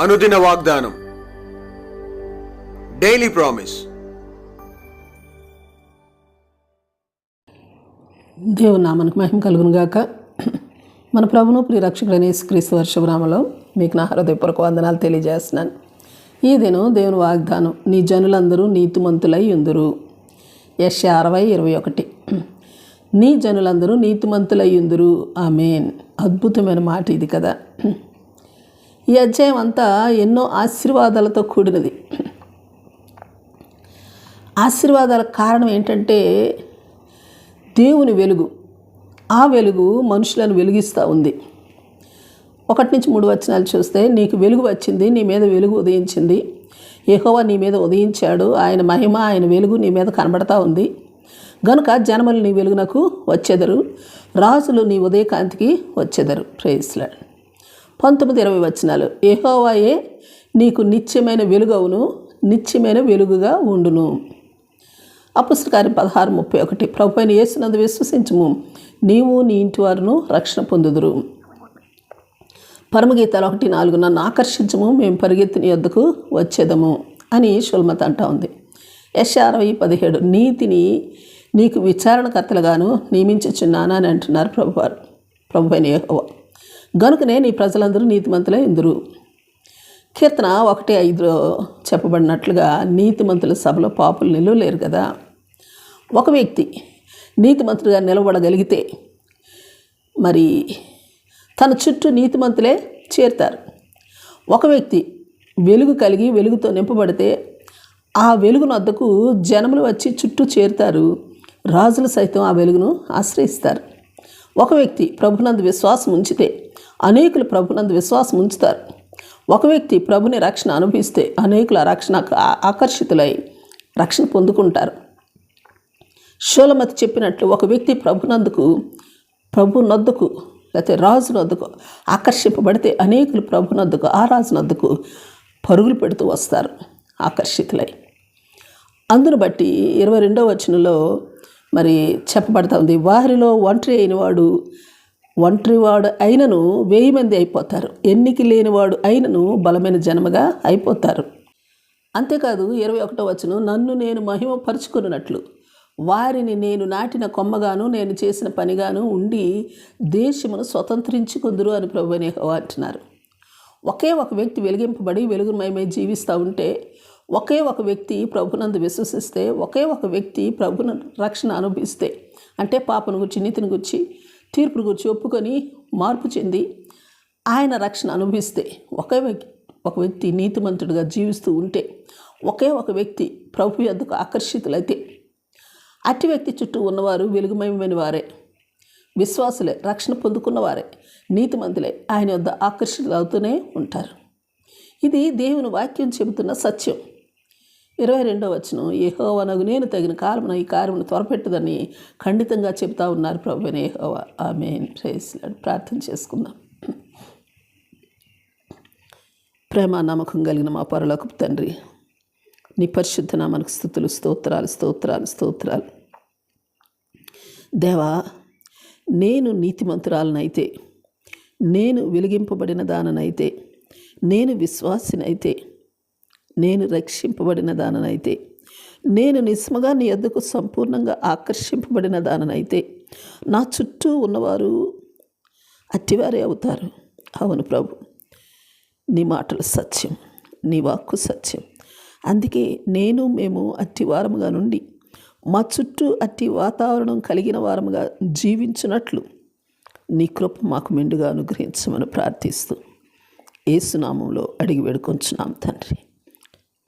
అనుదిన వాగ్దానం. Daily promise దేవుని నామానికి మహిమ కలుగును గాక. మన ప్రభును ప్రియరక్షకుడైన యేసుక్రీస్తు వర్షభరామలో మీకు నా హృదయపూర్వక వందనాలు తెలియజేస్తున్నాను. ఈ దినం దేవుని వాగ్దానం నీ జనులందరూ నీతిమంతులై ఉందురు. యశ అరవై ఇరవై ఒకటి. నీ జనులందరూ నీతిమంతులై ఉందురు. ఆమెన్. అద్భుతమైన మాట ఇది కదా. ఈ అధ్యాయం అంతా ఎన్నో ఆశీర్వాదాలతో కూడినది. ఆశీర్వాదాల కారణం ఏంటంటే దేవుని వెలుగు ఆ వెలుగు మనుషులను వెలిగిస్తూ ఉంది. ఒకటి నుంచి మూడు వచనాలు చూస్తే నీకు వెలుగు వచ్చింది నీ మీద వెలుగు ఉదయించింది. ఎహోవా నీ మీద ఉదయించాడు ఆయన మహిమ ఆయన వెలుగు నీ మీద కనబడతా ఉంది. గనుక జనములు నీ వెలుగునకు వచ్చెదరు రాజులు నీ ఉదయకాంతికి వచ్చెదరు. ప్రేయస్లాడు పంతొమ్మిది ఇరవై వచనాలు. ఏహోవాయే నీకు నిత్యమైన వెలుగవును నిత్యమైన వెలుగుగా ఉండును. అపుస్తకార్యం పదహారు ముప్పై ఒకటి. ప్రభుపైన యేసునందు విశ్వసించము. నీవు నీ ఇంటి వారును రక్షణ పొందుదురు. పరమగీతాలు ఒకటి నాలుగు నన్ను ఆకర్షించము మేము పరిగెత్తిన యొద్దకు వచ్చేదము అని షుల్మత అంటా ఉంది. యశ అరవై పదిహేడు. నీతిని నీకు విచారణకర్తలుగాను నియమించుచున్నాను అని అంటున్నారు ప్రభువారు. ప్రభువైన ఏహోవా గనుకనే నీ ప్రజలందరూ నీతిమంతులే ఇందురు కీర్తన ఒకటి ఐదులో చెప్పబడినట్లుగా నీతిమంతుల సభలో పాపులు నిలవలేరు కదా. ఒక వ్యక్తి నీతిమంతుడిగా నిలబడగలిగితే మరి తన చుట్టూ నీతిమంతులే చేరుతారు. ఒక వ్యక్తి వెలుగు కలిగి వెలుగుతో నింపబడితే ఆ వెలుగును వద్దకు జనములు వచ్చి చుట్టూ చేరుతారు. రాజులు సైతం ఆ వెలుగును ఆశ్రయిస్తారు. ఒక వ్యక్తి ప్రభునందు విశ్వాసం ఉంచితే అనేకులు ప్రభునందు విశ్వాసం ఉంచుతారు. ఒక వ్యక్తి ప్రభుని రక్షణ అనుభవిస్తే అనేకుల రక్షణకు ఆ- ఆకర్షితులై రక్షణ పొందుకుంటారు. షోలమతి చెప్పినట్లు ఒక వ్యక్తి ప్రభునందుకు ప్రభు నద్దుకు లేకపోతే రాజు నద్దుకు ఆకర్షింపబడితే అనేకులు ప్రభు నద్దుకు ఆ రాజు నద్దుకు పరుగులు పెడుతూ వస్తారు ఆకర్షితులై. అందును బట్టి ఇరవై రెండవ వచనంలో మరి చెప్పబడతా ఉంది వారిలో ఒంటరి అయినవాడు ఒంటరివాడు అయినను వెయ్యి మంది అయిపోతారు. ఎన్నికి లేనివాడు అయినను బలమైన జనముగా అయిపోతారు. అంతేకాదు ఇరవై ఒకటో వచనం నన్ను నేను మహిమపరుచుకున్నట్లు. వారిని నేను నాటిన కొమ్మగాను నేను చేసిన పనిగాను ఉండి దేశమును స్వతంత్రించుకుందురు అని ప్రభు అంటున్నారు. ఒకే ఒక వ్యక్తి వెలిగింపబడి వెలుగుమయమై జీవిస్తూ ఉంటే ఒకే ఒక వ్యక్తి ప్రభునందు విశ్వసిస్తే ఒకే ఒక వ్యక్తి ప్రభును రక్షణ అనుభవిస్తే అంటే పాపను గురించి నీతిని గురించి తీర్పు గురించి ఒప్పుకొని మార్పు చెంది ఆయన రక్షణ అనుభవిస్తే ఒకే వ్యక్తి ఒక వ్యక్తి నీతిమంతుడిగా జీవిస్తూ ఉంటే ఒకే ఒక వ్యక్తి ప్రభు యొద్దకు ఆకర్షితులైతే? అట్టి వ్యక్తి చుట్టూ ఉన్నవారు వెలుగుమయమైన వారే. విశ్వాసులే రక్షణ పొందుకున్నవారే. నీతిమంతులే ఆయన వద్ద ఆకర్షితులు అవుతూనే ఉంటారు. ఇది దేవుని వాక్యం చెబుతున్న సత్యం. ఇరవై రెండవ వచనం ఏహోవనగు నేను తగిన కాలమున ఈ కార్యమును త్వరపెట్టదని ఖండితంగా చెబుతా ఉన్నారు ప్రభు ఏహోవా ఆమె ప్రార్థన చేసుకుందాం. ప్రేమ నమ్మకం కలిగిన మా పరులకు తండ్రి నీ పరిశుద్ధ నామనకు స్థుతులు స్తోత్రాలు స్తోత్రాలు స్తోత్రాలు. దేవా నేను నీతిమంతురాలనైతే నేను వెలిగింపబడిన దాననైతే నేను విశ్వాసినైతే నేను రక్షింపబడిన దాననైతే. నేను నిస్మగా నీ ఎద్దకు సంపూర్ణంగా ఆకర్షింపబడిన దాననైతే. నా చుట్టూ ఉన్నవారు అట్టివారే అవుతారు. అవును ప్రభు. నీ మాటలు సత్యం. నీ వాక్కు సత్యం. అందుకే నేను మేము అట్టి వారముగా నుండి మా చుట్టూ అట్టి వాతావరణం కలిగిన వారముగా జీవించినట్లు నీ కృప మాకు మెండుగా అనుగ్రహించమని ప్రార్థిస్తూ ఏసునామంలో అడిగి వేడుకొంచున్నాం తండ్రి.